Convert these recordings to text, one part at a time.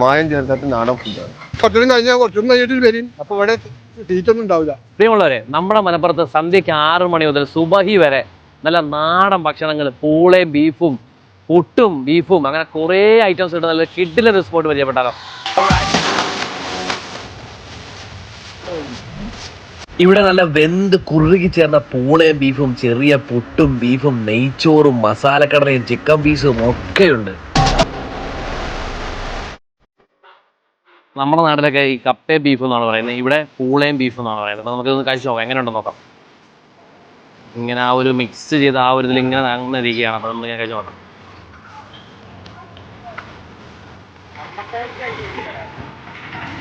മായം ചേർത്തിട്ട് നാടൻ ഫുഡാണ് കുറച്ചും കഴിഞ്ഞാൽ കുറച്ചും കഴിഞ്ഞിട്ട് വരും. അപ്പൊ ഇവിടെ തീറ്റൊന്നും ഉണ്ടാവില്ല. പ്രിയമുള്ളവരെ നമ്മുടെ മലപ്പുറത്ത് സന്ധ്യയ്ക്ക് ആറ് മണി മുതൽ സുബഹി വരെ നല്ല നാടൻ ഭക്ഷണങ്ങൾ പൂളയും ബീഫും പുട്ടും ബീഫും അങ്ങനെ കുറേ ഐറ്റംസ് ഉണ്ട് നല്ല കിഡിലെ സ്പോട്ട് പരിചയപ്പെട്ടാലോ. ഇവിടെ നല്ല വെന്ത് കുറുകി ചേർന്ന പൂളയും ബീഫും ചെറിയ പുട്ടും ബീഫും നെയ്ച്ചോറും മസാലക്കടലയും ചിക്കൻ പീസും ഒക്കെയുണ്ട്. നമ്മുടെ നാട്ടിലൊക്കെ ഈ കപ്പയും ബീഫ് എന്നാണ് പറയുന്നത്. ഇവിടെ പൂളയും ബീഫ് എന്നാണ് പറയുന്നത്. അപ്പോൾ നമുക്കിതൊന്ന് കഴിച്ചു നോക്കാം. എങ്ങനെ ഉണ്ടെന്ന് നോക്കാം. ഇങ്ങനെ ആ ഒരു മിക്സ് ചെയ്ത് ആ ഒരു ഇതിൽ ഇങ്ങനെ അങ്ങനെ ഇരിക്കുകയാണ് അപ്പോൾ നമ്മൾ കഴിച്ചു നോക്കാം.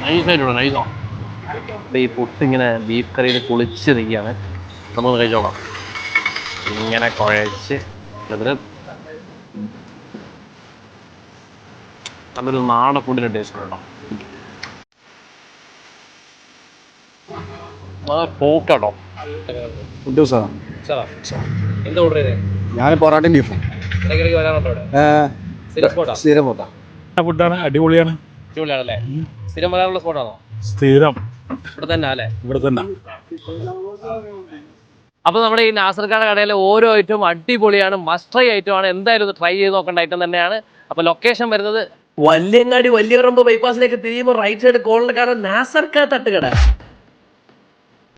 നൈസായിട്ടുണ്ട് നൈസോ അപ്പോൾ ഈ പുട്ട് ഇങ്ങനെ ബീഫ് കറിയിൽ കുളിച്ചിരിക്കുകയാണ് നമ്മൾ കഴിച്ചു നോക്കാം. ഇങ്ങനെ കുഴച്ച് അതിൽ നല്ലൊരു നാടൻ ഫുഡിന്റെ ടേസ്റ്റ് ഉണ്ടോ പോക്കാട്ടോ ഫുഡ് ദിവസം എന്താ ഓർഡർ ചെയ്തേ? ഞാൻ പൊറാട്ടയും ബീഫും സ്ഥിരം പോട്ടാ ഫുഡാണ് അടിപൊളിയാണ്. അടിപൊളിയാണല്ലേ? സ്ഥിരം വരാനുള്ള സ്പോട്ടാണോ സ്ഥിരം. ഇവിടെ തന്നെ അല്ലേ? ഇവിടെ തന്നെ. അപ്പോൾ നമ്മുടെ ഈ നാസർക്കാട് കടയിലെ ഓരോ ഐറ്റവും അടിപൊളിയാണ് മസ്റ്റ് ട്രൈ ഐറ്റം ആണ്. എന്തായാലും ഇത് ട്രൈ ചെയ്ത് നോക്കേണ്ട ഐറ്റം തന്നെയാണ്. അപ്പോൾ ലൊക്കേഷൻ വരുന്നത് വല്യങ്ങാടി വലിയ റമ്പ് ബൈപ്പാസിലേക്ക് തിരിയുമ്പോൾ റൈറ്റ് സൈഡ് കോളിൽ കാണാൻ നാസർക്കാ തട്ടുകട.